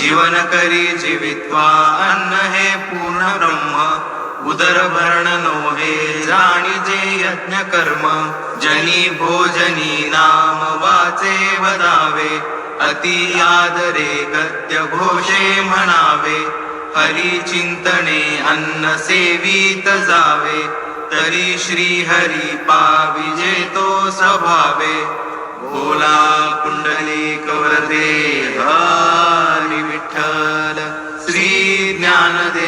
जीवन करी जीवित्वा अन्न हे पूर्ण ब्रह्म. उदर भरण नोहे जाणी जे यज्ञ कर्म. जनी भोजनी नाम वाचे वदावे. अति आदरे गद्य घोषे म्हणावे. हरी चिंतने अन्न सेवित जावे. तरी श्री हरी पाविजे तो स्वभावे भोला पुंडलिक वरदे हरी विठ्ठल श्री ज्ञानदेव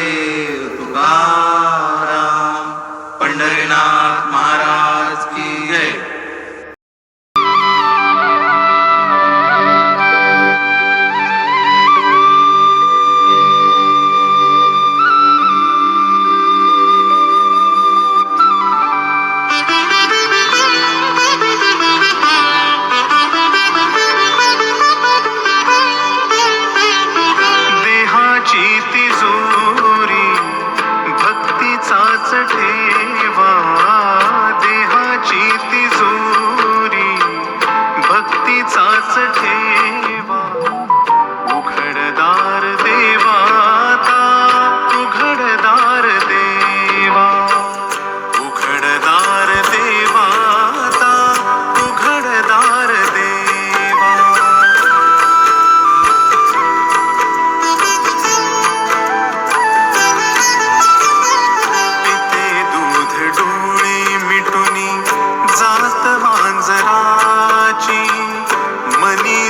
भक्तीचाच ठे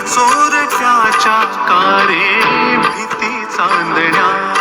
चोरट्याच्या कारे भीती चांदण्या.